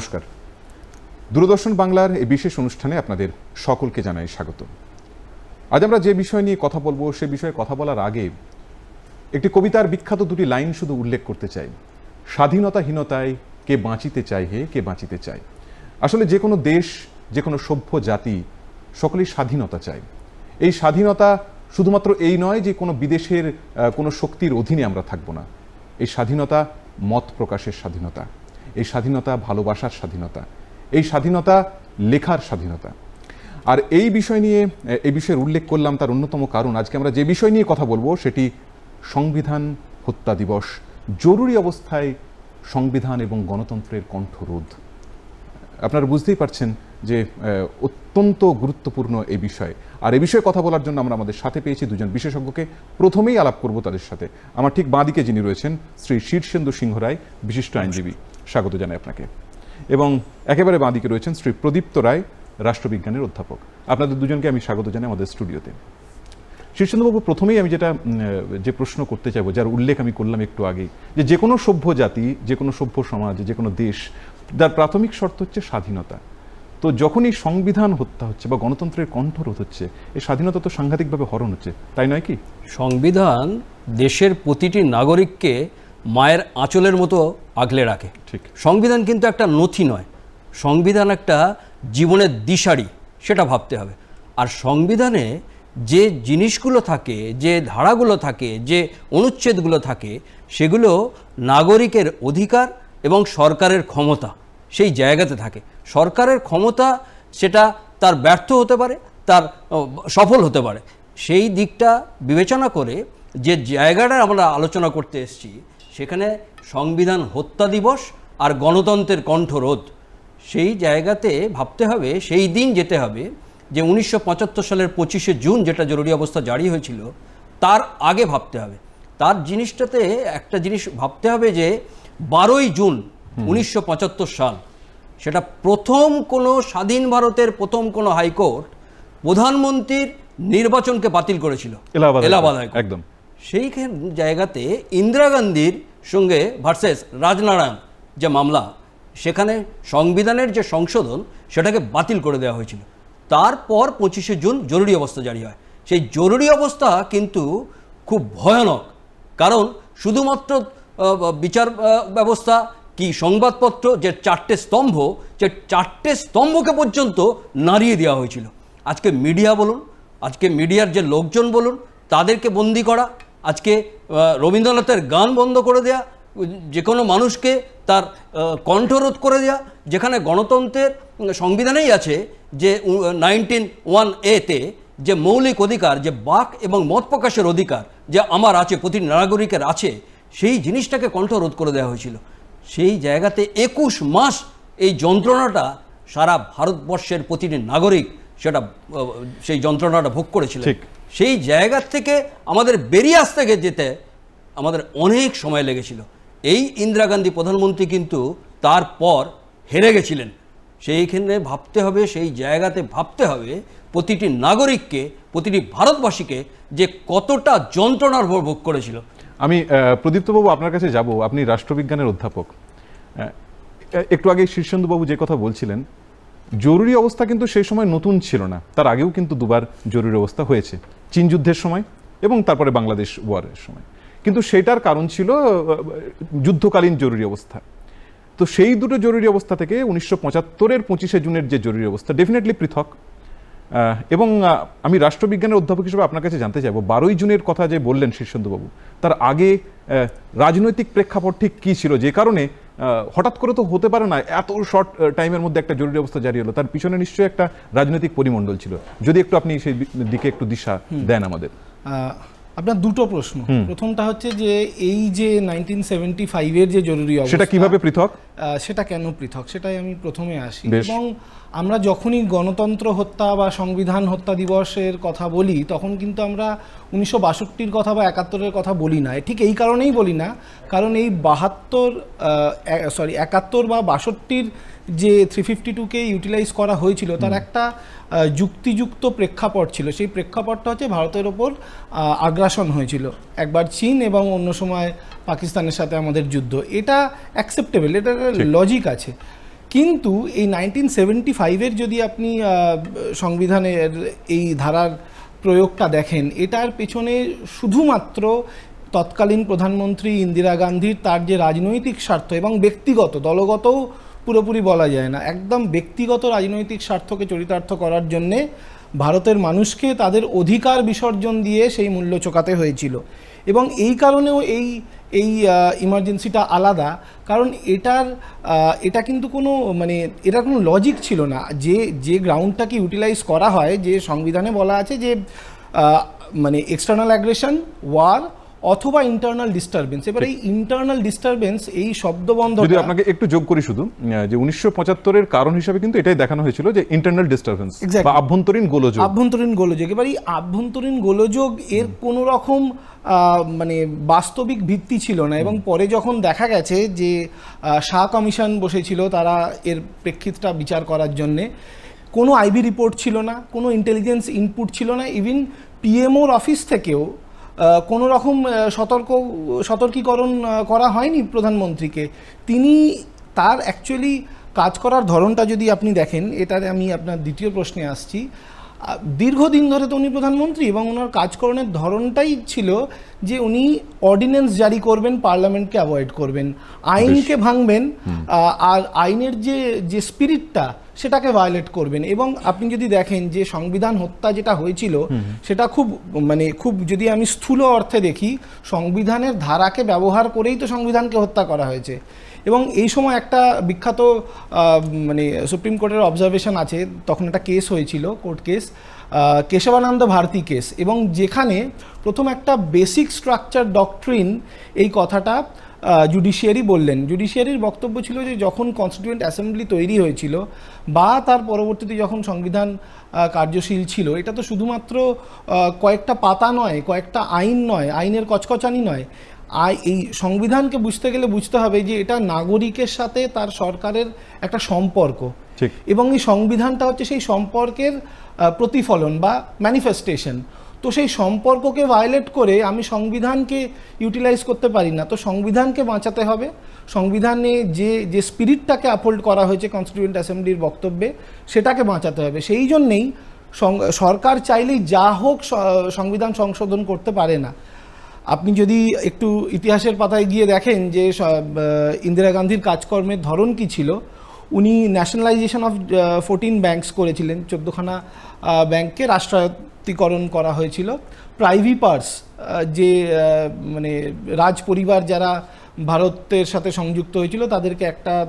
নমস্কার। দূরদর্শন বাংলার এই বিশেষ অনুষ্ঠানে আপনাদের সকলকে জানাই স্বাগত। আজ আমরা যে বিষয় নিয়ে কথা বলব, সে বিষয়ে কথা বলার আগে একটি কবিতার বিখ্যাত দুটি লাইন শুধু উল্লেখ করতে চাই। স্বাধীনতাহীনতায় কে বাঁচিতে চায় হে, কে বাঁচিতে চায়? আসলে যে কোনো দেশ, যে কোনো সভ্য জাতি সকলেই স্বাধীনতা চায়। এই স্বাধীনতা শুধুমাত্র এই নয় যে কোনো বিদেশের কোনো শক্তির অধীনে আমরা থাকব না। এই স্বাধীনতা মত প্রকাশের স্বাধীনতা। এই স্বাধীনতা ভালোবাসার স্বাধীনতা, এই স্বাধীনতা লেখার স্বাধীনতা। আর এই বিষয় নিয়ে, এই বিষয়ের উল্লেখ করলাম তার অন্যতম কারণ। আজকে আমরা যে বিষয় নিয়ে কথা বলব সেটি সংবিধান হত্যা দিবস, জরুরি অবস্থায় সংবিধান এবং গণতন্ত্রের কণ্ঠরোধ। আপনারা বুঝতেই পারছেন যে অত্যন্ত গুরুত্বপূর্ণ এই বিষয়। আর এই বিষয়ে কথা বলার জন্য আমরা আমাদের সাথে পেয়েছি দুজন বিশেষজ্ঞকে। প্রথমেই আলাপ করব তাদের সাথে। আমার ঠিক বাঁদিকে যিনি রয়েছেন, শ্রী শীর্ষেন্দু সিংহ রায়, বিশিষ্ট আইনজীবী। স্বাগত জানাই আপনাকে। এবং একেবারে বাঁদিকে রয়েছেন শ্রী প্রদীপ্ত রায়, রাষ্ট্রবিজ্ঞানের অধ্যাপক। আপনাদের দুজনকে আমি স্বাগত জানাই আমাদের স্টুডিওতে। শীর্ষেন্দুবাবু প্রথমেই আমি যেটা যে প্রশ্ন করতে চাইব, যার উল্লেখ আমি করলাম একটু আগেই, যে যে কোনো সভ্য জাতি যে কোনো সভ্য সমাজ যে কোনো দেশ, তার প্রাথমিক শর্ত হচ্ছে স্বাধীনতা। তো যখনই সংবিধান হত্যা হচ্ছে বা গণতন্ত্রের কণ্ঠরোধ হচ্ছে, এই স্বাধীনতা তো সাংঘাতিকভাবে হরণ হচ্ছে, তাই নয় কি? সংবিধান দেশের প্রতিটি নাগরিককে মায়ের আঁচলের মতো আগলে রাখে। ঠিক। সংবিধান কিন্তু একটা নথি নয়। সংবিধান একটা জীবনের দিশারি সেটা ভাবতে হবে। আর সংবিধানে যে জিনিসগুলো থাকে যে ধারাগুলো থাকে যে অনুচ্ছেদগুলো থাকে সেগুলো নাগরিকের অধিকার এবং সরকারের ক্ষমতা সেই জায়গাতে থাকে। সরকারের ক্ষমতা সেটা তার ব্যর্থ হতে পারে তার সফল হতে পারে। সেই দিকটা বিবেচনা করে যে জায়গাটা আমরা আলোচনা করতে এসেছি সেখানে সংবিধান হত্যা দিবস আর গণতন্ত্রের কণ্ঠরোধ। সেই জায়গাতে ভাবতে হবে সেই দিন যেতে হবে যে উনিশশো পঁচাত্তর সালের পঁচিশে জুন যেটা জরুরি অবস্থা জারি হয়েছিল তার আগে ভাবতে হবে। তার জিনিসটাতে একটা জিনিস ভাবতে হবে যে বারোই জুন উনিশশো পঁচাত্তর সাল সেটা প্রথম কোনো স্বাধীন ভারতের প্রথম কোনো হাইকোর্ট প্রধানমন্ত্রীর নির্বাচনকে বাতিল করেছিল। এলাহাবাদ একদম। সেই জায়গাতে ইন্দিরা গান্ধীর সঙ্গে ভার্সেস রাজনারায়ণ যে মামলা, সেখানে সংবিধানের যে সংশোধন, সেটাকে বাতিল করে দেওয়া হয়েছিল। তারপর পঁচিশে জুন জরুরি অবস্থা জারি হয়। সেই জরুরি অবস্থা কিন্তু খুব ভয়ানক। কারণ শুধুমাত্র বিচার ব্যবস্থা কি সংবাদপত্র, যে চারটে স্তম্ভ, যে চারটে স্তম্ভকে পর্যন্ত নাড়িয়ে দেওয়া হয়েছিল। আজকে মিডিয়া বলুন, আজকে মিডিয়ার যে লোকজন বলুন, তাদেরকে বন্দি করা আজকে রবীন্দ্রনাথের গান বন্ধ করে দেয়া, যে কোনো মানুষকে তার কণ্ঠরোধ করে দেয়া, যেখানে গণতন্ত্রের সংবিধানেই আছে যে নাইনটিন ওয়ান এতে যে মৌলিক অধিকার, যে বাক এবং মত প্রকাশের অধিকার যে আমার আছে, প্রতিটি নাগরিকের আছে, সেই জিনিসটাকে কণ্ঠরোধ করে দেওয়া হয়েছিল। সেই জায়গাতে একুশ মাস এই যন্ত্রণাটা সারা ভারতবর্ষের প্রতিটি নাগরিক সেটা সেই যন্ত্রণাটা ভোগ করেছিল সেই জায়গার থেকে আমাদের বেরিয়ে আসতে যেতে আমাদের অনেক সময় লেগেছিল। এই ইন্দিরা গান্ধী প্রধানমন্ত্রী কিন্তু তারপর হেরে গেছিলেন। সেইখানে ভাবতে হবে সেই জায়গাতে ভাবতে হবে প্রতিটি নাগরিককে প্রতিটি ভারতবাসীকে যে কতটা যন্ত্রণার ভোগ ভোগ করেছিল। আমি প্রদীপ্তবাবু আপনার কাছে যাব। আপনি রাষ্ট্রবিজ্ঞানের অধ্যাপক। একটু আগে শীর্ষেন্দুবাবু যে কথা বলছিলেন জরুরি অবস্থা কিন্তু সেই সময় নতুন ছিল না। তার আগেও কিন্তু দুবার জরুরি অবস্থা হয়েছে। চীন যুদ্ধের সময় এবং তারপরে বাংলাদেশ ওয়ারের সময়। কিন্তু সেটার কারণ ছিল যুদ্ধকালীন জরুরি অবস্থা। তো সেই দুটো জরুরি অবস্থা থেকে উনিশশো পঁচাত্তরের পঁচিশে জুনের যে জরুরি অবস্থা ডেফিনেটলি পৃথক। এবং আমি রাষ্ট্রবিজ্ঞানের অধ্যাপক হিসেবে আপনার কাছে জানতে চাইব, বারোই জুনের কথা যে বললেন শীর্ষেন্দুবাবু তার আগে রাজনৈতিক প্রেক্ষাপট ঠিক কী ছিল? যে কারণে হঠাৎ করে তো হতে পারে না এত শর্ট টাইমের মধ্যে একটা জরুরি অবস্থা জারি হলো। তার পিছনে নিশ্চয়ই একটা রাজনৈতিক পরিমণ্ডল ছিল। যদি একটু আপনি সেই দিকে একটু দিশা দেন আমাদের। আহ, আপনার দুটো প্রশ্ন। প্রথমটা হচ্ছে যে এই যে নাইনটিন সেভেন্টি ফাইভের যে জরুরি সেটা কীভাবে পৃথক? সেটা কেন পৃথক? সেটাই আমি প্রথমে আসি। এবং আমরা যখনই গণতন্ত্র হত্যা বা সংবিধান হত্যা দিবসের কথা বলি তখন কিন্তু আমরা উনিশশো বাষট্টির কথা বা একাত্তরের কথা বলি না। ঠিক এই কারণেই বলি না। কারণ এই বাহাত্তর সরি একাত্তর বা বাষট্টির যে থ্রি ফিফটি টুকে ইউটিলাইজ করা হয়েছিল তার একটা যুক্তিযুক্ত প্রেক্ষাপট ছিল। সেই প্রেক্ষাপটটা হচ্ছে ভারতের ওপর আগ্রাসন হয়েছিল। একবার চীন এবং অন্য সময় পাকিস্তানের সাথে আমাদের যুদ্ধ। এটা অ্যাকসেপ্টেবল এটা লজিক আছে। কিন্তু এই নাইনটিন সেভেন্টি ফাইভের যদি আপনি সংবিধানের এই ধারার প্রয়োগটা দেখেন এটার পেছনে শুধুমাত্র তৎকালীন প্রধানমন্ত্রী ইন্দিরা গান্ধীর তার যে রাজনৈতিক স্বার্থ এবং ব্যক্তিগত দলগতও পুরোপুরি বলা যায় না। একদম ব্যক্তিগত রাজনৈতিক স্বার্থকে চরিতার্থ করার জন্যে ভারতের মানুষকে তাদের অধিকার বিসর্জন দিয়ে সেই মূল্য চোকাতে হয়েছিল। এবং এই কারণেও এই এই ইমার্জেন্সিটা আলাদা। কারণ এটার এটা কিন্তু কোনো মানে এটার কোনো লজিক ছিল না। যে যে গ্রাউন্ডটাকে ইউটিলাইজ করা হয়, যে সংবিধানে বলা আছে যে মানে এক্সটার্নাল অ্যাগ্রেশন ওয়ার অথবা ইন্টারনাল ডিস্টারবেন্স এবার এই ইন্টারনাল ডিস্টারবেন্স এই শব্দবন্ধ যদি আপনাকে একটু যোগ করি শুধু যে উনিশশো পঁচাত্তরের কারণ হিসাবে কিন্তু এটাই দেখানো হয়েছিল যে ইন্টারনাল ডিস্টারবেন্স বা আভ্যন্তরীণ গোলযোগ। আভ্যন্তরীণ গোলযোগ। এবার এই আভ্যন্তরীণ গোলযোগ এর কোনো রকম মানে বাস্তবিক ভিত্তি ছিল না এবং পরে যখন দেখা গেছে যে শাহ কমিশন বসেছিল তারা এর প্রেক্ষিতটা বিচার করার জন্যে কোনো আইবি রিপোর্ট ছিল না কোনো ইন্টেলিজেন্স ইনপুট ছিল না ইভিন পিএমওর অফিস থেকেও কোনো রকম সতর্ক সতর্কীকরণ করা হয়নি প্রধানমন্ত্রীকে। তিনি তার অ্যাকচুয়ালি কাজ করার ধরনটা যদি আপনি দেখেন এটাতে আমি আপনার দ্বিতীয় প্রশ্নে আসছি। দীর্ঘদিন ধরে তো উনি প্রধানমন্ত্রী এবং ওনার কাজকরণের ধরনটাই ছিল যে উনি অর্ডিন্যান্স জারি করবেন পার্লামেন্টকে অ্যাভয়েড করবেন আইনকে ভাঙবেন আর আইনের যে যে স্পিরিটটা সেটাকে ভায়োলেট করবেন। এবং আপনি যদি দেখেন যে সংবিধান হত্যা যেটা হয়েছিল সেটা খুব মানে খুব যদি আমি স্থূল অর্থে দেখি সংবিধানের ধারাকে ব্যবহার করেই তো সংবিধানকে হত্যা করা হয়েছে। এবং এই সময় একটা বিখ্যাত মানে সুপ্রিম কোর্টের অবজারভেশন আছে তখন একটা কেস হয়েছিল court case Kesavananda Bharati case এবং যেখানে প্রথম একটা বেসিক স্ট্রাকচার ডকট্রিন এই কথাটা জুডিশিয়ারি বললেন। জুডিশিয়ারির বক্তব্য ছিল যে যখন কনস্টিটিউয়েন্ট অ্যাসেম্বলি তৈরি হয়েছিল বা তার পরবর্তীতে যখন সংবিধান কার্যশীল ছিল এটা তো শুধুমাত্র কয়েকটা পাতা নয় কয়েকটা আইন নয় আইনের কচকচানি নয়। আই এই সংবিধানকে বুঝতে গেলে বুঝতে হবে যে এটা নাগরিকের সাথে তার সরকারের একটা সম্পর্ক। ঠিক। এবং এই সংবিধানটা হচ্ছে সেই সম্পর্কের প্রতিফলন বা ম্যানিফেস্টেশন তো সেই সম্পর্ককে ভায়োলেট করে আমি সংবিধানকে ইউটিলাইজ করতে পারি না। তো সংবিধানকে বাঁচাতে হবে। সংবিধানে যে যে স্পিরিটটাকে আপহোল্ড করা হয়েছে কনস্টিটিউয়েন্ট অ্যাসেম্বলির বক্তব্যে, সেটাকে বাঁচাতে হবে। সেই জন্যেই সরকার চাইলেই যা হোক সংবিধান সংশোধন করতে পারে না। আপনি যদি একটু ইতিহাসের পাতায় গিয়ে দেখেন যে ইন্দিরা গান্ধীর কাজকর্মের ধরন কি ছিল, উনি ন্যাশনালাইজেশন অফ ফোরটিন ব্যাংকস করেছিলেন। চোদ্দোখানা ব্যাংককে রাষ্ট্রায়ত্তীকরণ করা হয়েছিল। প্রাইভি পার্স যে মানে রাজ পরিবার যারা ভারতের সাথে সংযুক্ত হয়েছিল, তাদেরকে একটা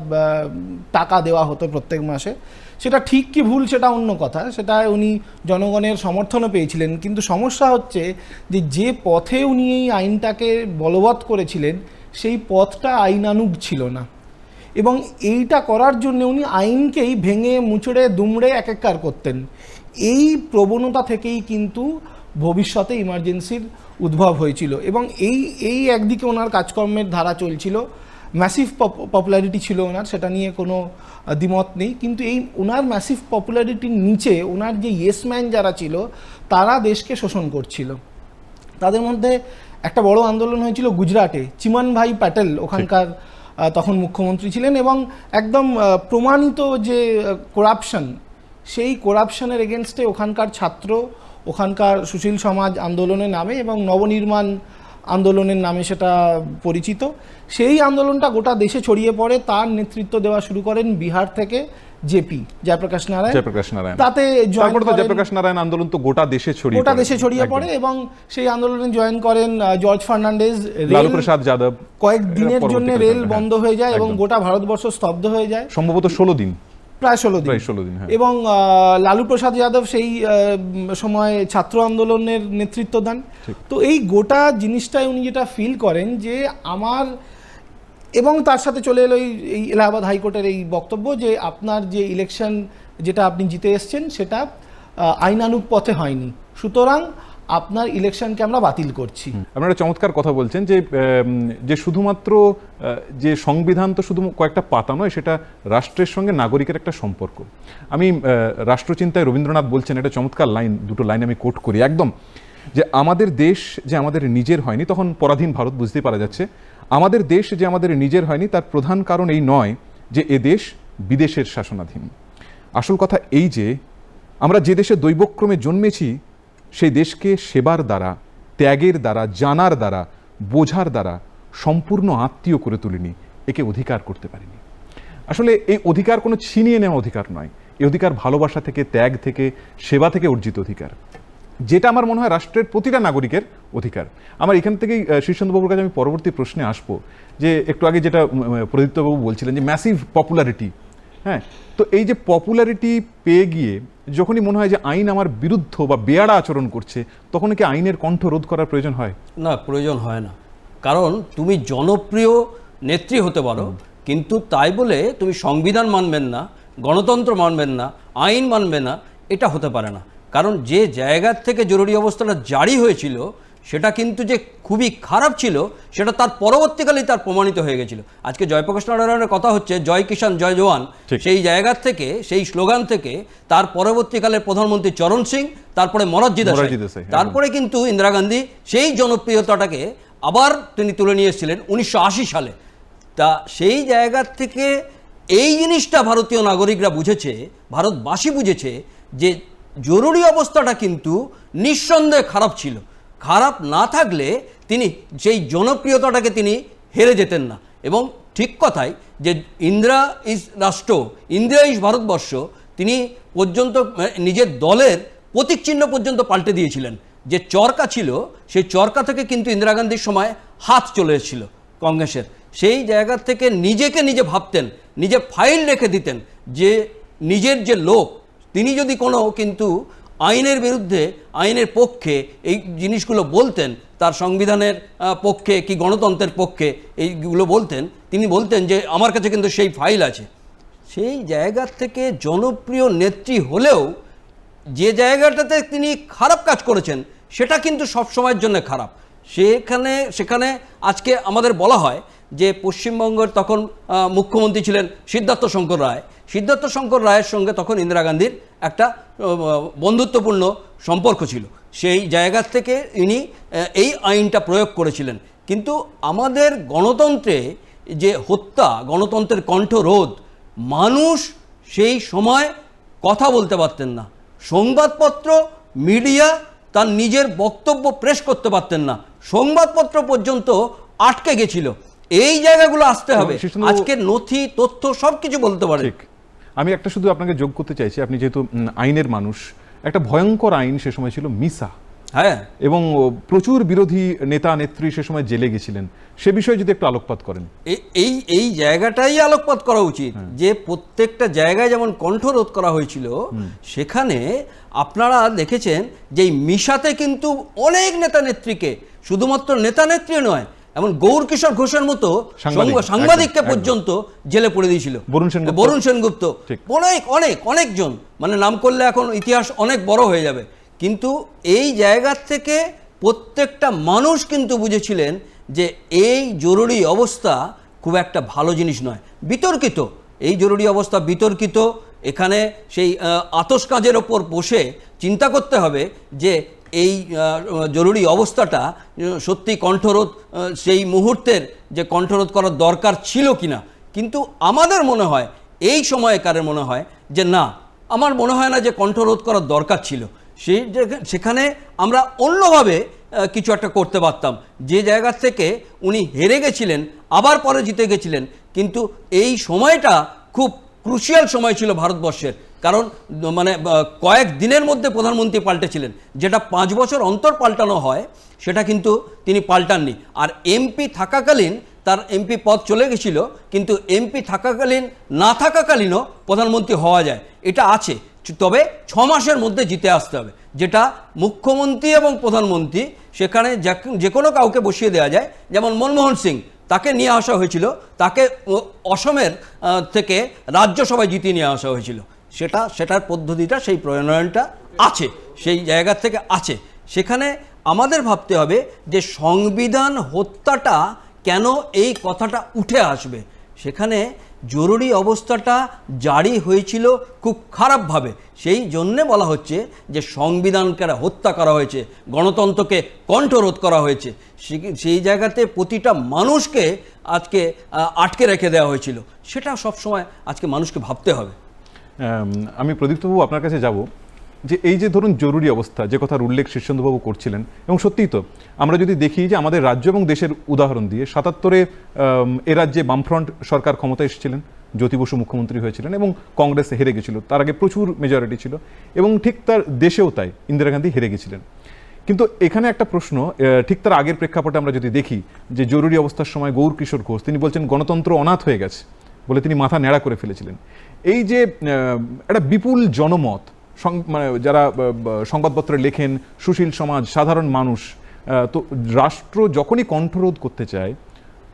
টাকা দেওয়া হতো প্রত্যেক মাসে। সেটা ঠিক কি ভুল সেটা অন্য কথা। সেটা উনি জনগণের সমর্থনও পেয়েছিলেন। কিন্তু সমস্যা হচ্ছে যে যে পথে উনি এই আইনটাকে বলবৎ করেছিলেন, সেই পথটা আইনানুগ ছিল না। এবং এইটা করার জন্য উনি আইনকেই ভেঙে, মুচড়ে, দুমড়ে এক এককার করতেন। এই প্রবণতা থেকেই কিন্তু ভবিষ্যতে ইমার্জেন্সির উদ্ভব হয়েছিল এবং এই এই একদিকে ওনার কাজকর্মের ধারা চলছিল ম্যাসিভ পপুলারিটি ছিল ওনার সেটা নিয়ে কোনো দ্বিমত নেই কিন্তু এই ওনার ম্যাসিভ পপুলারিটির নিচে ওনার যে ইয়েসম্যান যারা ছিল তারা দেশকে শোষণ করছিল। তাদের মধ্যে একটা বড় আন্দোলন হয়েছিল গুজরাটে চিমন ভাই প্যাটেল ওখানকার তখন মুখ্যমন্ত্রী ছিলেন এবং একদম প্রমাণিত যে করাপশন সেই করাপশনের এগেনস্টে ওখানকার ছাত্র ওখানকার সুশীল সমাজ আন্দোলনের নামে এবং নবনির্মাণ আন্দোলনের নামে সেটা পরিচিত। সেই আন্দোলনটা গোটা দেশে ছড়িয়ে পড়ে তার নেতৃত্ব দেওয়া শুরু করেন বিহার থেকে জেপি জয়প্রকাশ নারায়ণ। জয়প্রকাশ নারায়ণ। তাতে জয়প্রকাশ নারায়ণ আন্দোলন তো গোটা দেশে ছড়িয়ে গোটা দেশে ছড়িয়ে পড়ে এবং সেই আন্দোলনে জয়েন করেন জর্জ ফার্নান্ডেজ। লালু প্রসাদ যাদব কয়েক দিনের জন্য রেল হ্যাঁ, বন্ধ হয়ে যায় এবং গোটা ভারতবর্ষ স্তব্ধ হয়ে যায়। সম্ভবত ষোলো দিন। প্রায় ষোলো দিন। প্রায় ষোলো দিন হ্যাঁ। এবং লালু প্রসাদ যাদব সেই সময় ছাত্র আন্দোলনের নেতৃত্ব দেন। তো এই গোটা জিনিসটাই উনি যেটা ফিল করেন যে আমার এবং তার সাথে চলে এলো এই- এলাহাবাদ হাইকোর্টের এই বক্তব্য যে আপনার যে ইলেকশন যেটা আপনি জিতে এসছেন সেটা আইনানুগ পথে হয়নি। সুতরাং আপনার ইলেকশনকে আমরা বাতিল করছি। আপনারা চমৎকার কথা বলছেন যে যে শুধুমাত্র যে সংবিধান তো শুধু কয়েকটা পাতা নয়, সেটা রাষ্ট্রের সঙ্গে নাগরিকের একটা সম্পর্ক। আমি রাষ্ট্রচিন্তায় রবীন্দ্রনাথ বলছেন এটা চমৎকার লাইন, দুটো লাইন আমি কোট করি। একদম, যে আমাদের দেশ যে আমাদের নিজের হয়নি, তখন পরাধীন ভারত বুঝতেই পারা যাচ্ছে। আমাদের দেশ যে আমাদের নিজের হয়নি, তার প্রধান কারণ এই নয় যে এ দেশ বিদেশের শাসনাধীন। আসল কথা এই যে, আমরা যে দেশে দৈবক্রমে জন্মেছি সেই দেশকে সেবার দ্বারা ত্যাগের দ্বারা জানার দ্বারা বোঝার দ্বারা সম্পূর্ণ আত্মীয় করে তুলিনি একে অধিকার করতে পারিনি। আসলে এই অধিকার কোনো ছিনিয়ে নেওয়া অধিকার নয়। এই অধিকার ভালোবাসা থেকে ত্যাগ থেকে সেবা থেকে অর্জিত অধিকার। যেটা আমার মনে হয় রাষ্ট্রের প্রতিটা নাগরিকের অধিকার। আমার এখান থেকেই আহ, শীর্ষেন্দুবাবুর কাছে আমি পরবর্তী প্রশ্নে আসব যে একটু আগে যেটা প্রদীপ্তবাবু বলছিলেন যে ম্যাসিভ পপুলারিটি হ্যাঁ তো এই যে পপুলারিটি পেয়ে গিয়ে যখনই মনে হয় যে আইন আমার বিরুদ্ধ বা বেয়াড়া আচরণ করছে তখন কি আইনের কণ্ঠ রোধ করার প্রয়োজন হয়? না প্রয়োজন হয় না। কারণ তুমি জনপ্রিয় নেত্রী হতে পারো কিন্তু তাই বলে তুমি সংবিধান মানবেন না গণতন্ত্র মানবেন না আইন মানবে না এটা হতে পারে না। কারণ যে জায়গার থেকে জরুরি অবস্থাটা জারি হয়েছিল সেটা কিন্তু যে খুবই খারাপ ছিল সেটা তার পরবর্তীকালেই তার প্রমাণিত হয়ে গেছিল। আজকে জয়প্রকাশ নারায়ণের কথা হচ্ছে জয় কিষাণ জয় জওয়ান। সেই জায়গার থেকে সেই স্লোগান থেকে তার পরবর্তীকালে প্রধানমন্ত্রী চরণ সিং তারপরে মোরারজি দেশাই, তারপরে কিন্তু ইন্দিরা গান্ধী সেই জনপ্রিয়তাটাকে আবার তিনি তুলে নিয়ে এসেছিলেন উনিশশো আশি সালে। তা সেই জায়গার থেকে এই জিনিসটা ভারতীয় নাগরিকরা বুঝেছে ভারতবাসী বুঝেছে যে জরুরি অবস্থাটা কিন্তু নিঃসন্দেহে খারাপ ছিল। খারাপ না থাকলে তিনি সেই জনপ্রিয়তাটাকে তিনি হেরে যেতেন না। এবং ঠিক কথাই যে ইন্দিরা ইজ রাষ্ট্র ইন্দিরা ইজ ভারতবর্ষ, তিনি পর্যন্ত নিজের দলের প্রতীক চিহ্ন পর্যন্ত পাল্টে দিয়েছিলেন। যে চরকা ছিল, সেই চরকা থেকে কিন্তু ইন্দিরা গান্ধীর সময় হাত চলে এসেছিল কংগ্রেসের। সেই জায়গা থেকে নিজেকে নিজে ভাবতেন, নিজে ফাইল রেখে দিতেন যে নিজের যে লোক, তিনি যদি কোনো কিন্তু আইনের বিরুদ্ধে, আইনের পক্ষে এই জিনিসগুলো বলতেন, তার সংবিধানের পক্ষে কি গণতন্ত্রের পক্ষে এইগুলো বলতেন, তিনি বলতেন যে আমার কাছে কিন্তু সেই ফাইল আছে। সেই জায়গা থেকে জনপ্রিয় নেত্রী হলেও যে জায়গাটাতে তিনি খারাপ কাজ করেছেন, সেটা কিন্তু সব সময়ের জন্য খারাপ। সেখানে সেখানে আজকে আমাদের বলা হয় যে পশ্চিমবঙ্গের তখন মুখ্যমন্ত্রী ছিলেন সিদ্ধার্থ শঙ্কর রায়। সিদ্ধার্থ শঙ্কর রায়ের সঙ্গে তখন ইন্দিরা গান্ধীর একটা বন্ধুত্বপূর্ণ সম্পর্ক ছিল। সেই জায়গা থেকে ইনি এই আইনটা প্রয়োগ করেছিলেন। কিন্তু আমাদের গণতন্ত্রে যে হত্যা গণতন্ত্রের কণ্ঠরোধ মানুষ সেই সময় কথা বলতে পারতেন না। সংবাদপত্র মিডিয়া তার নিজের বক্তব্য প্রেস করতে পারতেন না। সংবাদপত্র পর্যন্ত আটকে গেছিল। এই জায়গাগুলো আসতে হবে। আজকে নথি তথ্য সব কিছু বলতে পারে। আমি একটা শুধু আপনাকে যোগ করতে চাইছি আপনি যেহেতু আইনের মানুষ একটা ভয়ঙ্কর আইন সে সময় ছিল মিসা। হ্যাঁ। এবং প্রচুর বিরোধী নেতা নেত্রী সে সময় জেলে গেছিলেন। সে বিষয়ে যদি একটু আলোকপাত করেন। এই এই জায়গাটাই আলোকপাত করা উচিত যে প্রত্যেকটা জায়গায় যেমন কণ্ঠরোধ করা হয়েছিল সেখানে আপনারা দেখেছেন যে এই মিশাতে কিন্তু অনেক নেতা নেত্রীকে শুধুমাত্র নেতা নেত্রী নয় এমন গৌর কিশোর ঘোষের মতো সাংবাদিক, সংবা- সাংবাদিককে। পর্যন্ত জেলে পড়ে দিয়েছিল। বরুণ সেনগুপ্ত। অনেক অনেক অনেকজন। মানে নাম করলে এখন ইতিহাস অনেক বড় হয়ে যাবে। কিন্তু এই জায়গার থেকে প্রত্যেকটা মানুষ কিন্তু বুঝেছিলেন যে এই জরুরি অবস্থা খুব একটা ভালো জিনিস নয়। বিতর্কিত। এই জরুরি অবস্থা বিতর্কিত। এখানে সেই আতস কাজের ওপর বসে চিন্তা করতে হবে যে এই জরুরি অবস্থাটা সত্যি কণ্ঠরোধ সেই মুহূর্তের যে কণ্ঠরোধ করার দরকার ছিল কিনা। কিন্তু আমাদের মনে হয়, এই সময়কারের মনে হয়, যে না, আমার মনে হয় না যে কণ্ঠরোধ করার দরকার ছিল। সেই সেখানে আমরা অন্যভাবে কিছু একটা করতে পারতাম। যে জায়গা থেকে উনি হেরে গেছিলেন, আবার পরে জিতে গেছিলেন, কিন্তু এই সময়টা খুব ক্রুশিয়াল সময় ছিল ভারতবর্ষের। কারণ মানে কয়েক দিনের মধ্যে প্রধানমন্ত্রী পাল্টেছিলেন। যেটা পাঁচ বছর অন্তর পাল্টানো হয়, সেটা কিন্তু তিনি পাল্টাননি। আর এমপি থাকাকালীন তার এমপি পদ চলে গেছিল, কিন্তু এমপি থাকাকালীন, না থাকাকালীনও প্রধানমন্ত্রী হওয়া যায়। এটা আছে। তবে ছ মাসের মধ্যে জিতে আসতে হবে। যেটা মুখ্যমন্ত্রী এবং প্রধানমন্ত্রী, সেখানে যে কোনো কাউকে বসিয়ে দেওয়া যায়। যেমন মনমোহন সিং, তাকে নিয়ে আসা হয়েছিল। তাকে অসমের থেকে রাজ্যসভায় জিতিয়ে নিয়ে আসা হয়েছিল। সেটা, সেটার পদ্ধতিটা, সেই প্রণয়নটা আছে, সেই জায়গা থেকে আছে। সেখানে আমাদের ভাবতে হবে যে সংবিধান হত্যাটা কেন এই কথাটা উঠে আসবে? সেখানে জরুরি অবস্থাটা জারি হয়েছিল খুব খারাপভাবে। সেই জন্যে বলা হচ্ছে যে সংবিধানকে হত্যা করা হয়েছে, গণতন্ত্রকে কণ্ঠরোধ করা হয়েছে। সেই জায়গাতে প্রতিটা মানুষকে আজকে আটকে রেখে দেওয়া হয়েছিল। সেটা সবসময় আজকে মানুষকে ভাবতে হবে। আম, প্রদীপ্তবাবু আপনার কাছে যাব যে এই যে ধরুন জরুরি অবস্থা যে কথার উল্লেখ শীর্ষেন্দুবাবু করছিলেন এবং সত্যিই তো আমরা যদি দেখি যে আমাদের রাজ্য এবং দেশের উদাহরণ দিয়ে সাতাত্তরে এ রাজ্যে বামফ্রন্ট সরকার ক্ষমতায় এসেছিলেন জ্যোতি বসু মুখ্যমন্ত্রী হয়েছিলেন এবং কংগ্রেস হেরে গেছিল তার আগে প্রচুর মেজরিটি ছিল এবং ঠিক তার দেশেও তাই ইন্দিরা গান্ধী হেরে গেছিলেন। কিন্তু এখানে একটা প্রশ্ন ঠিক তার আগের প্রেক্ষাপটে আমরা যদি দেখি যে জরুরি অবস্থার সময় গৌর কিশোর ঘোষ তিনি বলছেন গণতন্ত্র অনাথ হয়ে গেছে। বলে তিনি মাথা ন্যাড়া করে ফেলেছিলেন। এই যে একটা বিপুল জনমত মানে যারা সংবাদপত্রে লেখেন, সুশীল সমাজ, সাধারণ মানুষ তো রাষ্ট্র যখনই কণ্ঠরোধ করতে চায়,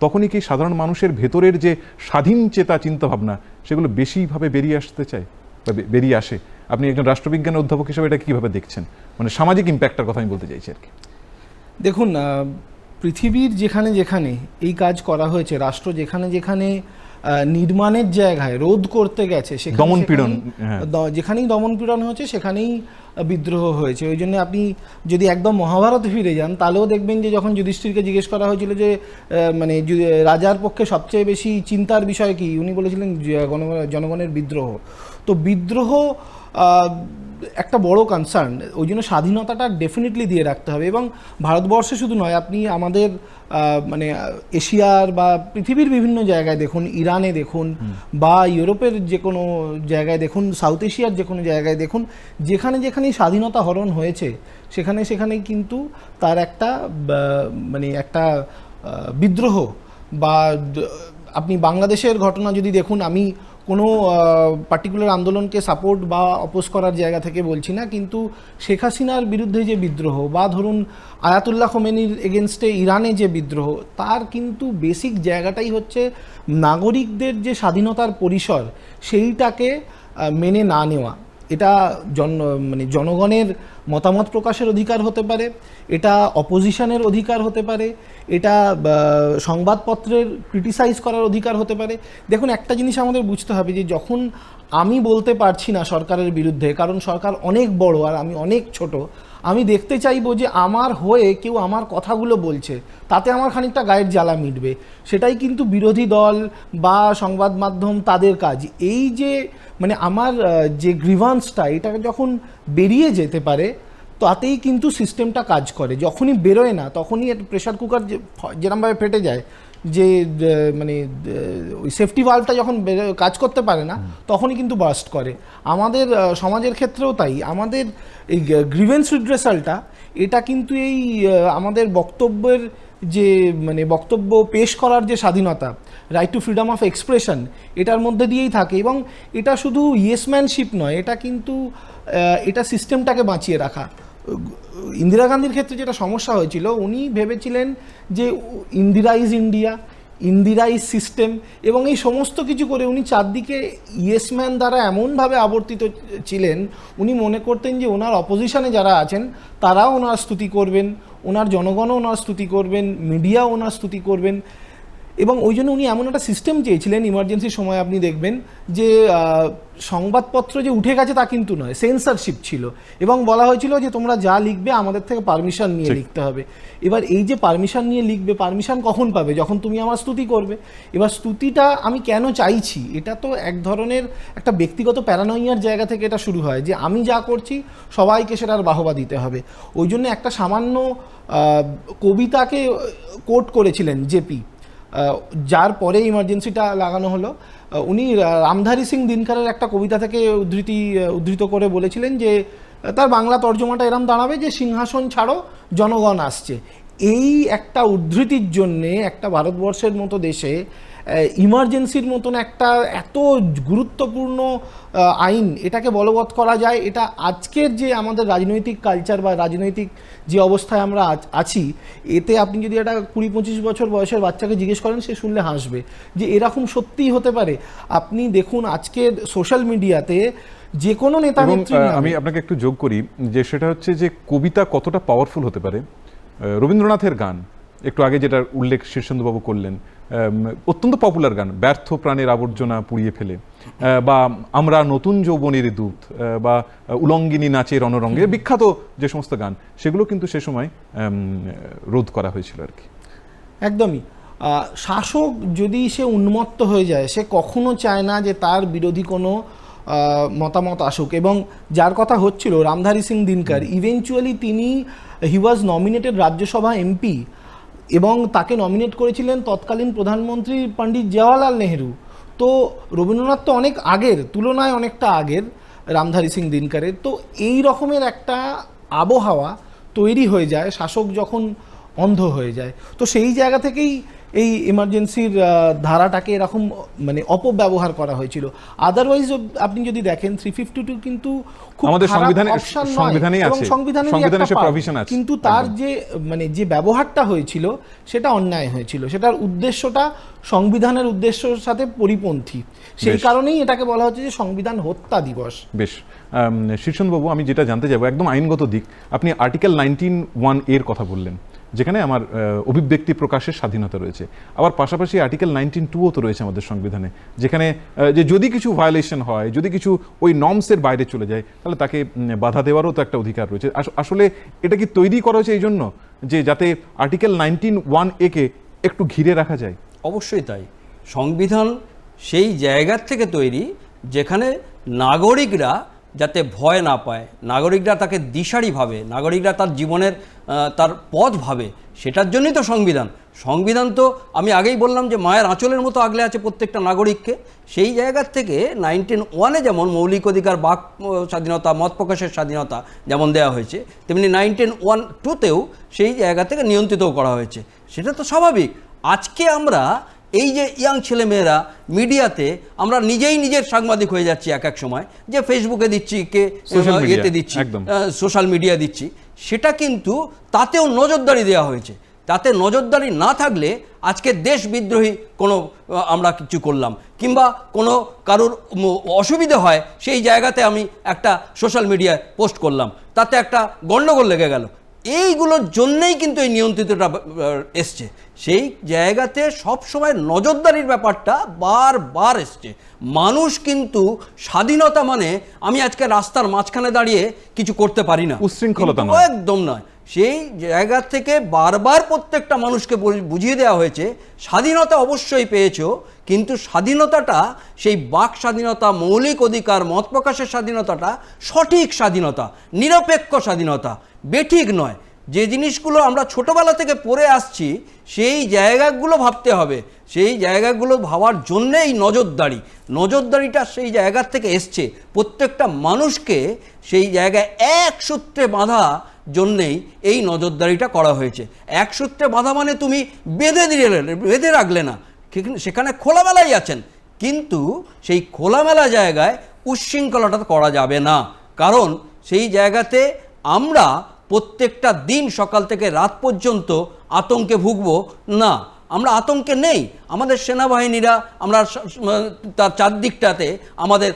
তখনই কি সাধারণ মানুষের ভেতরের যে স্বাধীন চেতা চিন্তাভাবনা, সেগুলো বেশিভাবে বেরিয়ে আসতে চায়? বা বেরিয়ে আসে? আপনি একজন রাষ্ট্রবিজ্ঞানের অধ্যাপক হিসেবে এটা কীভাবে দেখছেন? মানে সামাজিক ইম্প্যাক্টটার কথা আমি বলতে চাইছি আর কি। দেখুন পৃথিবীর যেখানে যেখানে এই কাজ করা হয়েছে, রাষ্ট্র যেখানে যেখানে নির্মাণের জায়গায় রোধ করতে গেছে সেখানে- দমনপীড়ন, সেখানেই- হ্যাঁ। যেখানেই দমন পীড়ন হচ্ছে সেখানেই বিদ্রোহ হয়েছে। ওই জন্য আপনি যদি একদম মহাভারতে ফিরে যান তাহলেও দেখবেন যে যখন যুধিষ্ঠিরকে জিজ্ঞেস করা হয়েছিল যে মানে রাজার পক্ষে সবচেয়ে বেশি চিন্তার বিষয় কি উনি বলেছিলেন জনগণের বিদ্রোহ। তো বিদ্রোহ একটা বড় কনসার্ন ওই জন্য স্বাধীনতাটা ডেফিনেটলি দিয়ে রাখতে হবে। এবং ভারতবর্ষে শুধু নয় আপনি আমাদের মানে এশিয়ার বা পৃথিবীর বিভিন্ন জায়গায় দেখুন ইরানে দেখুন বা ইউরোপের যে কোনো জায়গায় দেখুন সাউথ এশিয়ার যে কোনো জায়গায় দেখুন যেখানে যেখানে যেখানেই স্বাধীনতা হরণ হয়েছে, সেখানে সেখানেই কিন্তু তার একটা মানে একটা বিদ্রোহ বা আপনি বাংলাদেশের ঘটনা যদি দেখুন, আমি কোনো পার্টিকুলার আন্দোলনকে সাপোর্ট বা অপোজ করার জায়গা থেকে বলছি না, কিন্তু শেখ হাসিনার বিরুদ্ধে যে বিদ্রোহ বা ধরুন আয়াতুল্লাহ খোমেনির এগেনস্টে ইরানে যে বিদ্রোহ, তার কিন্তু বেসিক জায়গাটাই হচ্ছে নাগরিকদের যে স্বাধীনতার পরিসর, সেইটাকে মেনে না নেওয়া। এটা জন মানে জনগণের মতামত প্রকাশের অধিকার হতে পারে, এটা অপোজিশনের অধিকার হতে পারে, এটা সংবাদপত্রের ক্রিটিসাইজ করার অধিকার হতে পারে। দেখুন, একটা জিনিস আমাদের বুঝতে হবে যে যখন আমি বলতে পারছি না সরকারের বিরুদ্ধে, কারণ সরকার অনেক বড় আর আমি অনেক ছোট আমি দেখতে চাইব যে আমার হয়ে কেউ আমার কথাগুলো বলছে, তাতে আমার খানিকটা গায়ের জ্বালা মিটবে। সেটাই কিন্তু বিরোধী দল বা সংবাদ মাধ্যম তাদের কাজ। এই যে মানে আমার যে গ্রিভান্সটা, এটা যখন বেরিয়ে যেতে পারে, তাতেই কিন্তু সিস্টেমটা কাজ করে। যখনই বেরোয় না, তখনই প্রেশার কুকার যেরমভাবে ফেটে যায় যে মানে ওই সেফটি ভাল্বটা যখন কাজ করতে পারে না তখনই কিন্তু বাস্ট করে। আমাদের সমাজের ক্ষেত্রেও তাই। আমাদের এই গ্রিভেন্স রিড্রেসালটা এটা কিন্তু এই আমাদের বক্তব্যের যে মানে বক্তব্য পেশ করার যে স্বাধীনতা right to freedom of expression এটার মধ্যে দিয়েই থাকে। এবং এটা শুধু ইয়েসম্যানশিপ নয় এটা কিন্তু এটা সিস্টেমটাকে বাঁচিয়ে রাখা। ইন্দিরা গান্ধীর ক্ষেত্রে যেটা সমস্যা হয়েছিল, উনি ভেবেছিলেন যে Indira is India Indira is system এবং এই সমস্ত কিছু করে উনি চারদিকে ইয়েসম্যান দ্বারা এমনভাবে আবর্তিত ছিলেন, উনি মনে করতেন যে ওনার অপোজিশনে যারা আছেন, তারাও ওনার স্তুতি করবেন, ওনার জনগণও ওনার স্তুতি করবেন মিডিয়া ওনার স্তুতি করবেন। এবং ওই জন্য উনি এমন একটা সিস্টেম চেয়েছিলেন ইমার্জেন্সির সময় আপনি দেখবেন যে সংবাদপত্র যে উঠে গেছে তা কিন্তু নয় সেন্সারশিপ ছিল। এবং বলা হয়েছিল যে তোমরা যা লিখবে আমাদের থেকে পারমিশন নিয়ে লিখতে হবে। এবার এই যে পারমিশন নিয়ে লিখবে পারমিশন কখন পাবে? যখন তুমি আমার স্তুতি করবে। এবার স্তুতিটা আমি কেন চাইছি? এটা তো এক ধরনের একটা ব্যক্তিগত প্যারানইয়ার জায়গা থেকে এটা শুরু হয় যে আমি যা করছি সবাইকে সেটার বাহবা দিতে হবে। ওই জন্য একটা সামান্য কবিতাকে কোট করেছিলেন জেপি যার পরে ইমার্জেন্সিটা লাগানো হলো। উনি রামধারী সিং দিনকারের একটা কবিতা থেকে উদ্ধৃতি উদ্ধৃত করে বলেছিলেন যে তার বাংলা তর্জমাটা এরম দাঁড়াবে যে, সিংহাসন ছাড়ো, জনগণ আসছে। এই একটা উদ্ধৃতির জন্যে একটা ভারতবর্ষের মতো দেশে ইমার্জেন্সির মতন একটা এত গুরুত্বপূর্ণ আইন এটাকে বলবৎ করা যায়। এটা আজকের যে আমাদের রাজনৈতিক কালচার বা রাজনৈতিক যে অবস্থায় আমরা আছি এতে আপনি যদি একটা কুড়ি পঁচিশ বছর বয়সের বাচ্চাকে জিজ্ঞেস করেন সে শুনলে হাসবে। যে এরকম সত্যিই হতে পারে। আপনি দেখুন আজকের সোশ্যাল মিডিয়াতে যে কোনো নেতা আমি আপনাকে একটু যোগ করি যে সেটা হচ্ছে যে কবিতা কতটা পাওয়ারফুল হতে পারে। রবীন্দ্রনাথের গান একটু আগে যেটা উল্লেখ শীর্ষেন্দুবাবু করলেন অত্যন্ত পপুলার গান ব্যর্থ প্রাণের আবর্জনা পুড়িয়ে ফেলে বা আমরা নতুন যৌবনের দূত বা উলঙ্গিনী নাচের রণরঙ্গে বিখ্যাত যে সমস্ত গান সেগুলো কিন্তু সে সময় রোধ করা হয়েছিল আর কি। একদমই। শাসক যদি সে উন্মত্ত হয়ে যায় সে কখনো চায় না যে তার বিরোধী কোনো মতামত আসুক। এবং যার কথা হচ্ছিল রামধারী সিং দিনকার ইভেনচুয়ালি তিনি he was nominated Rajya Sabha MP এবং তাকে নমিনেট করেছিলেন তৎকালীন প্রধানমন্ত্রী পণ্ডিত জওয়াহরলাল নেহেরু। তো রবীন্দ্রনাথ তো অনেক আগের, তুলনায় অনেকটা আগের রামধারী সিং দিনকারের। তো এই রকমের একটা আবহাওয়া তৈরি হয়ে যায়, শাসক যখন অন্ধ হয়ে যায়। তো সেই জায়গা থেকেই এই এমার্জেন্সির ধারাটাকে এরকম মানে অপব্যবহার করা হয়েছিল। আদারওয়াইজ আপনি যদি দেখেন থ্রি ফিফটি টু কিন্তু আমাদের সংবিধানে- সংবিধানেই আছে। সংবিধানে আছে। কিন্তু তার যে মানে যে ব্যবহারটা হয়েছিল সেটা অন্যায় হয়েছিল। সেটার উদ্দেশ্যটা সংবিধানের উদ্দেশ্যের সাথে পরিপন্থী। সেই কারণেই এটাকে বলা হচ্ছে যে সংবিধান হত্যা দিবস। বেশ। শীর্ষণবাবু আমি যেটা জানতে যাব একদম আইনগত দিক। আপনি আর্টিকেল নাইনটিন ওয়ানের কথা বললেন। যেখানে আমার অভিব্যক্তি প্রকাশের স্বাধীনতা রয়েছে। আবার পাশাপাশি আর্টিকেল নাইনটিন টুও তো রয়েছে আমাদের সংবিধানে, যেখানে যে যদি কিছু ভায়োলেশন হয়, যদি কিছু ওই নর্মসের বাইরে চলে যায়, তাহলে তাকে বাধা দেওয়ারও তো একটা অধিকার রয়েছে। আস- আসলে এটা কি তৈরি করা হয়েছে এই জন্য যে যাতে আর্টিকেল নাইনটিন ওয়ান একে একটু ঘিরে রাখা যায়? অবশ্যই তাই। সংবিধান সেই জায়গার থেকে তৈরি যেখানে নাগরিকরা যাতে ভয় না পায়। নাগরিকরা তাকে দিশারি ভাবে, নাগরিকরা তার জীবনের তার পথ ভাবে, সেটার জন্যই তো সংবিধান। সংবিধান তো আমি আগেই বললাম যে মায়ের আঁচলের মতো আগলে আছে প্রত্যেকটা নাগরিককে। সেই জায়গার থেকে নাইনটিন ওয়ানে যেমন মৌলিক অধিকার, বাক স্বাধীনতা, মত প্রকাশের স্বাধীনতা যেমন দেওয়া হয়েছে, তেমনি নাইনটিন ওয়ান টুতেও সেই জায়গা থেকে নিয়ন্ত্রিতও করা হয়েছে। সেটা তো স্বাভাবিক। আজকে আমরা এই যে ইয়াং ছেলেমেয়েরা মিডিয়াতে আমরা নিজেই নিজের সাংবাদিক হয়ে যাচ্ছি এক এক সময় যে ফেসবুকে দিচ্ছি কে ইয়েতে দিচ্ছি সোশ্যাল মিডিয়া দিচ্ছি সেটা কিন্তু তাতেও নজরদারি দেওয়া হয়েছে। তাতে নজরদারি না থাকলে আজকে দেশ বিদ্রোহী কোনো আমরা কিছু করলাম। কিংবা কোনো কারোর অসুবিধে হয় সেই জায়গাতে আমি একটা সোশ্যাল মিডিয়ায় পোস্ট করলাম। তাতে একটা গণ্ডগোল লেগে গেল। এইগুলোর জন্যেই কিন্তু এই নিয়ন্ত্রিতটা এসছে। সেই জায়গাতে সবসময় নজরদারির ব্যাপারটা বারবার এসছে। মানুষ কিন্তু স্বাধীনতা মানে আমি আজকে রাস্তার মাঝখানে দাঁড়িয়ে কিছু করতে পারি না। উশৃঙ্খলতা একদম নয়। সেই জায়গা থেকে বারবার প্রত্যেকটা মানুষকে বুঝিয়ে দেওয়া হয়েছে, স্বাধীনতা অবশ্যই পেয়েছ, কিন্তু স্বাধীনতাটা, সেই বাক স্বাধীনতা, মৌলিক অধিকার, মত প্রকাশের স্বাধীনতাটা সঠিক স্বাধীনতা, নিরপেক্ষ স্বাধীনতা, বেঠিক নয়। যে জিনিসগুলো আমরা ছোটবেলা থেকে পড়ে আসছি, সেই জায়গাগুলো ভাবতে হবে। সেই জায়গাগুলো ভাবার জন্যেই নজরদারি। নজরদারিটা সেই জায়গার থেকে এসছে। প্রত্যেকটা মানুষকে সেই জায়গায় এক সূত্রে বাঁধা জন্যেই এই নজরদারিটা করা হয়েছে। এক সূত্রে বাঁধা মানে তুমি বেঁধে দিলে, বেঁধে রাখলে না। সেখানে- খোলামেলাই আছেন। কিন্তু সেই খোলামেলা জায়গায় উচ্ছৃঙ্খলাটা করা যাবে না। কারণ সেই জায়গাতে আমরা প্রত্যেকটা দিন সকাল থেকে রাত পর্যন্ত আতঙ্কে ভুগব না। আমরা আতঙ্কে নেই। আমাদের সেনাবাহিনীরা আমরা স- তার চারদিকটাতে আমাদের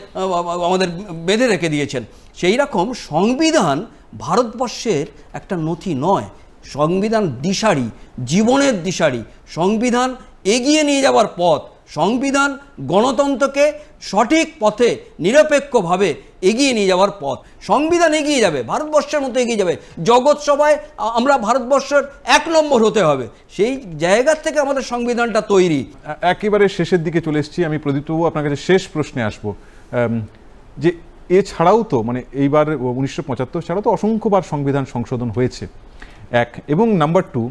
আমাদের বেঁধে রেখে দিয়েছেন। সেই রকম সংবিধান ভারতবর্ষের একটা নথি নয়, সংবিধান দিশারি, জীবনের দিশারি। সংবিধান এগিয়ে নিয়ে যাওয়ার পথ, সংবিধান গণতন্ত্রকে সঠিক পথে নিরপেক্ষভাবে এগিয়ে নিয়ে যাওয়ার পথ। সংবিধান এগিয়ে যাবে, ভারতবর্ষের মতো এগিয়ে যাবে। জগৎ সভায় আমরা ভারতবর্ষের এক নম্বর হতে হবে। সেই জায়গার থেকে আমাদের সংবিধানটা তৈরি। একেবারে শেষের দিকে চলে এসেছি। আমি প্রদীপ্তবাবু আপনার কাছে শেষ প্রশ্নে আসব। যে এছাড়াও তো মানে এইবার উনিশশো পঁচাত্তর ছাড়াও তো অসংখ্যবার সংবিধান সংশোধন হয়েছে। এক, এবং নাম্বার টু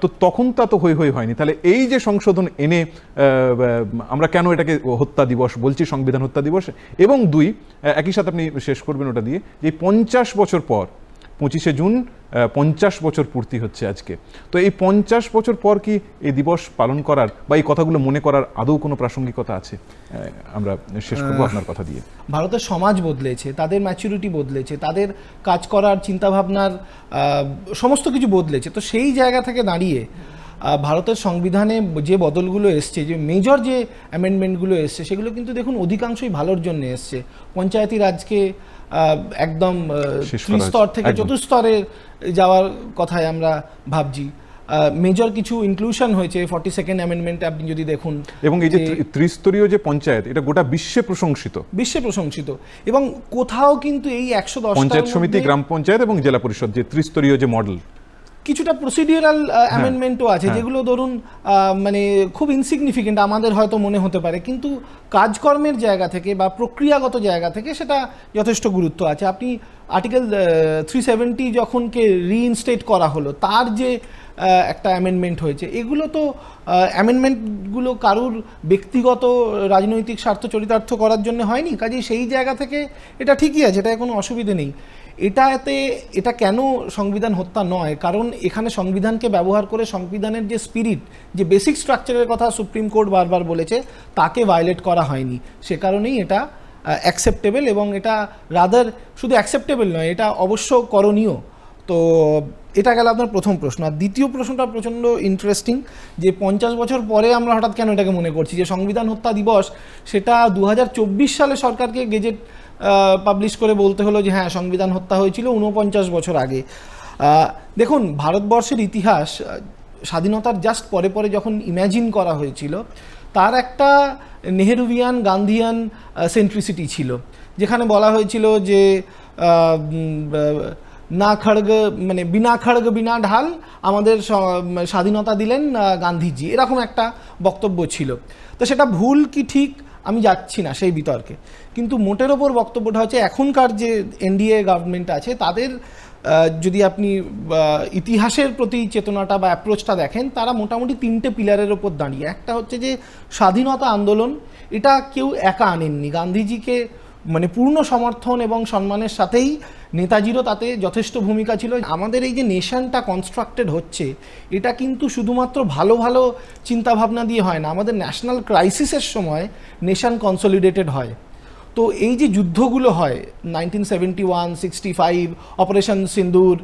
তো তখন তা তো হই হই হয়নি। তাহলে এই যে সংশোধন এনে আমরা কেন এটাকে হত্যা দিবস বলছি, সংবিধান হত্যা দিবস? এবং দুই একই সাথে আপনি শেষ করবেন ওটা দিয়ে, যে পঞ্চাশ বছর পর পঁচিশে জুন পঞ্চাশ বছর পূর্তি হচ্ছে আজকে। তো এই পঞ্চাশ বছর পর কি এই দিবস পালন করার বা এই কথাগুলো মনে করার আদৌ কোনো প্রাসঙ্গিকতা আছে? আমরা শেষ করব আপনার কথা দিয়ে। ভারতের সমাজ বদলেছে তাদের ম্যাচুরিটি বদলেছে তাদের কাজ করার চিন্তাভাবনার সমস্ত কিছু বদলেছে। তো সেই জায়গা থেকে দাঁড়িয়ে ভারতের সংবিধানে যে বদলগুলো এসছে যে মেজর যে অ্যামেন্ডমেন্টগুলো এসছে সেগুলো কিন্তু দেখুন অধিকাংশই ভালোর জন্য এসছে। পঞ্চায়েতি রাজকে একদম হয়েছে। থেকে। চতুস্তরে যাওয়ার কথায় আমরা ভাবছি মেজর কিছু ইনক্লুশন হয়েছে ফর্টি সেকেন্ড অ্যামেন্ডমেন্ট আপনি যদি দেখুন এবং এই যে যে- ত্রিস্তরীয় যে পঞ্চায়েত এটা গোটা বিশ্বে প্রশংসিত বিশ্বে প্রশংসিত এবং কোথাও কিন্তু এই একশো দশ পঞ্চায়েত সমিতি গ্রাম পঞ্চায়েত এবং জেলা পরিষদ যে ত্রিস্তরীয় যে মডেল কিছুটা প্রসিডিউরাল অ্যামেন্ডমেন্টও আছে যেগুলো ধরুন মানে খুব ইনসিগনিফিকেন্ট আমাদের হয়তো মনে হতে পারে। কিন্তু কাজকর্মের জায়গা থেকে বা প্রক্রিয়াগত জায়গা থেকে সেটা যথেষ্ট গুরুত্ব আছে। আপনি আর্টিকেল থ্রি সেভেন্টি যখনকে রিইনস্টেট করা হলো তার যে একটা অ্যামেন্ডমেন্ট হয়েছে এগুলো তো অ্যামেন্ডমেন্টগুলো কারুর ব্যক্তিগত রাজনৈতিক স্বার্থ চরিতার্থ করার জন্য হয়নি? কাজেই সেই জায়গা থেকে এটা ঠিকই আছে এটা কোনো অসুবিধে নেই। এটাতে, এটা কেন সংবিধান হত্যা নয়? কারণ এখানে সংবিধানকে ব্যবহার করে সংবিধানের যে স্পিরিট যে বেসিক স্ট্রাকচারের কথা সুপ্রিম কোর্ট বারবার বলেছে, তাকে ভায়োলেট করা হয়নি। সে কারণেই এটা অ্যাকসেপ্টেবল এবং এটা রাদার শুধু অ্যাকসেপ্টেবল নয়, এটা অবশ্য করণীয়। তো এটা গেল আপনার প্রথম প্রশ্ন। আর দ্বিতীয় প্রশ্নটা প্রচণ্ড ইন্টারেস্টিং যে পঞ্চাশ বছর পরে আমরা হঠাৎ কেন এটাকে মনে করছি? যে সংবিধান হত্যা দিবস, সেটা দু হাজার চব্বিশ সালে সরকারকে গেজেট পাবলিশ করে বলতে হলো যে হ্যাঁ সংবিধান হত্যা হয়েছিল উনপঞ্চাশ বছর আগে। দেখুন, ভারতবর্ষের ইতিহাস স্বাধীনতার জাস্ট পরে পরে যখন ইম্যাজিন করা হয়েছিল, তার একটা নেহেরুভিয়ান, গান্ধিয়ান সেন্ট্রিসিটি ছিল। যেখানে বলা হয়েছিল যে না খড়গ মানে বিনা খড়গ, বিনা ঢাল আমাদের স্বাধীনতা দিলেন গান্ধীজি। এরকম একটা বক্তব্য ছিল। তো সেটা ভুল কি ঠিক? আমি যাচ্ছি না সেই বিতর্কে। কিন্তু মোটের ওপর বক্তব্যটা হচ্ছে, এখনকার যে এনডিএ গভর্নমেন্ট আছে, তাদের যদি আপনি ইতিহাসের প্রতি চেতনাটা বা অ্যাপ্রোচটা দেখেন, তারা মোটামুটি তিনটে পিলারের ওপর দাঁড়িয়ে। একটা হচ্ছে যে, স্বাধীনতা আন্দোলন, এটা কেউ একা আনেননি। গান্ধীজিকে মানে পূর্ণ সমর্থন এবং সম্মানের সাথেই নেতাজিরও তাতে যথেষ্ট ভূমিকা ছিল। আমাদের এই যে নেশনটা কনস্ট্রাক্টেড হচ্ছে, এটা কিন্তু শুধুমাত্র ভালো ভালো চিন্তাভাবনা দিয়ে হয় না, আমাদের ন্যাশনাল ক্রাইসিসের সময় নেশন কনসলিডেটেড হয়। তো এই যে যুদ্ধগুলো হয় nineteen seventy one sixty five operation Sindoor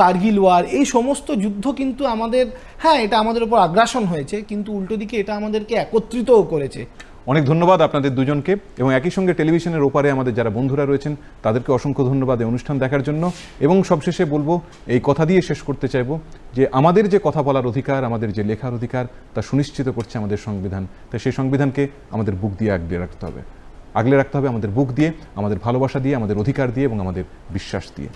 Kargil war এই সমস্ত যুদ্ধ কিন্তু আমাদের হ্যাঁ এটা আমাদের উপর আগ্রাসন হয়েছে, কিন্তু উল্টো দিকে এটা আমাদেরকে একত্রিতও করেছে। অনেক ধন্যবাদ আপনাদের দুজনকে এবং একই সঙ্গে টেলিভিশনের ওপারে আমাদের যারা বন্ধুরা রয়েছেন, তাদেরকে অসংখ্য ধন্যবাদ এই অনুষ্ঠান দেখার জন্য। এবং সবশেষে বলব, এই কথা দিয়ে শেষ করতে চাইব যে আমাদের যে কথা বলার অধিকার, আমাদের যে লেখার অধিকার, তা সুনিশ্চিত করছে আমাদের সংবিধান। তাই সেই সংবিধানকে আমাদের বুক দিয়ে আগলে রাখতে হবে। আগলে রাখতে হবে আমাদের বুক দিয়ে, আমাদের ভালোবাসা দিয়ে, আমাদের অধিকার দিয়ে এবং আমাদের বিশ্বাস দিয়ে।